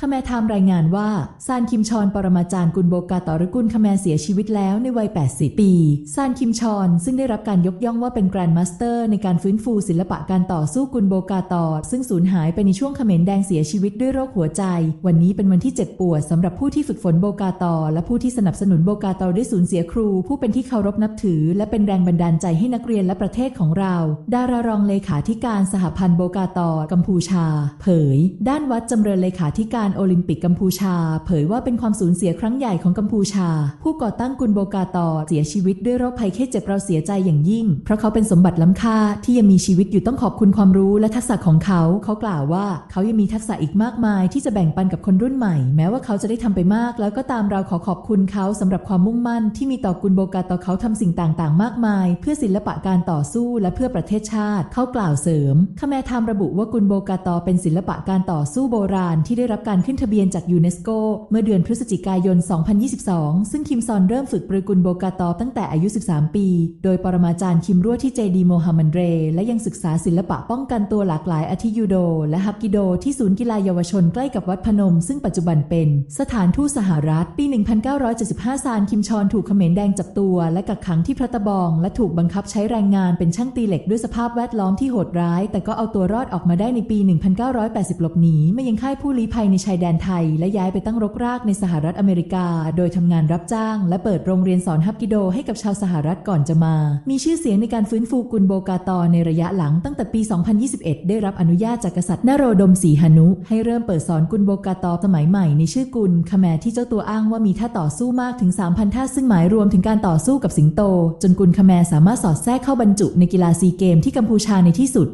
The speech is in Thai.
คแมไทม์รายงานว่าซานคิมชอน ปรมาจารย์กุลโบกาตอรกุลคแมเสียชีวิตแล้วในวัย 80 ปีซานคิมชอน ซึ่งได้รับการยกย่องว่าเป็นแกรนด์มาสเตอร์ในการฟื้นฟูศิลปะการต่อสู้กุลโบกาตอซึ่งสูญหายไปในช่วงเขมรแดงเสียชีวิตด้วยโรคหัวใจ วันนี้เป็นวันที่เจ็บปวดสำหรับผู้ที่ฝึกฝนโบกาตอและผู้ที่สนับสนุนโบกาตอได้สูญเสียครู ผู้เป็นที่เคารพนับถือ และเป็นแรงบันดาลใจให้นักเรียนและประเทศของเรา ดารารองเลขาธิการสหพันธ์โบกาตอกัมพูชา เผย ด้านวัดจำเริญเลขาธิการโอลิมปิกกัมพูชา เผยว่าเป็นความสูญเสียครั้งใหญ่ของกัมพูชา ผู้ก่อตั้งกุลโบกาตอเสียชีวิตด้วยโรคภัยแค่เจ็บเราเสียใจอย่างยิ่ง เพราะเขาเป็นสมบัติล้ำค่าที่ยังมีชีวิตอยู่ต้องขอบคุณความรู้และทักษะของเขา เขากล่าวว่าเขายังมีทักษะอีกมากมาย ที่จะแบ่งปันกับคนรุ่นใหม่ แม้ว่าเขาจะได้ทำไปมาก แล้วก็ตามเราขอขอบคุณเขาสำหรับความมุ่งมั่น ที่มีต่อกุลโบกาตอเขาทำสิ่งต่างๆ มากมาย เพื่อศิลปะการต่อสู้และเพื่อประเทศชาติ เขากล่าวเสริมคาแมทามระบุว่ากุลโบกาตอเป็นศิลปะการต่อสู้โบราณที่ได้รับการขึ้นทะเบียนจากยูเนสโกเมื่อเดือนพฤศจิกายน 2022 ซึ่งคิมซอนเริ่มฝึกปรือกุลโบกาตอตั้งแต่อายุ 13 ปี โดยปรมาจารย์คิมรั่วที่เจดีโมฮัมมันเร และยังศึกษาศิลปะป้องกันตัวหลากหลายอาทิยูโด และฮับกิโดที่ศูนย์กีฬาเยาวชนใกล้กับวัดพนม ซึ่งปัจจุบันเป็น สถานทูตสหรัฐ ปี 1975 ซานคิมชอนถูกเขมรแดงจับตัว และกักขังที่พระตะบอง และถูกบังคับใช้แรงงานเป็นช่างตีเหล็กด้วยสภาพแวดล้อมที่โหดร้าย แต่ก็เอาตัวรอดออกมาได้ในปี 1980 หลบหนีมายังค่ายผู้ลี้ภัยในชายแดนไทย และย้ายไปตั้งรกรากในสหรัฐอเมริกา โดยทำงานรับจ้าง และเปิดโรงเรียนสอนฮับกิโดให้กับชาวสหรัฐก่อนจะมา มีชื่อเสียงในการฟื้นฟูกุลโบกาตอในระยะหลังตั้งแต่ปี 2021 ได้รับอนุญาตจากกษัตริย์นโรดมศรีหนุ ให้เริ่มเปิดสอนกุลโบกาตอสมัยใหม่ในชื่อกุลคแมที่เจ้าตัวอ้างว่ามีท่าต่อสู้มากถึง 3,000 ท่าซึ่งหมายรวมถึงการต่อสู้กับสิงโต จนกุลคแมสามารถสอดแทรกเข้าบรรจุในกีฬาซีเกมที่กัมพูชาในที่สุด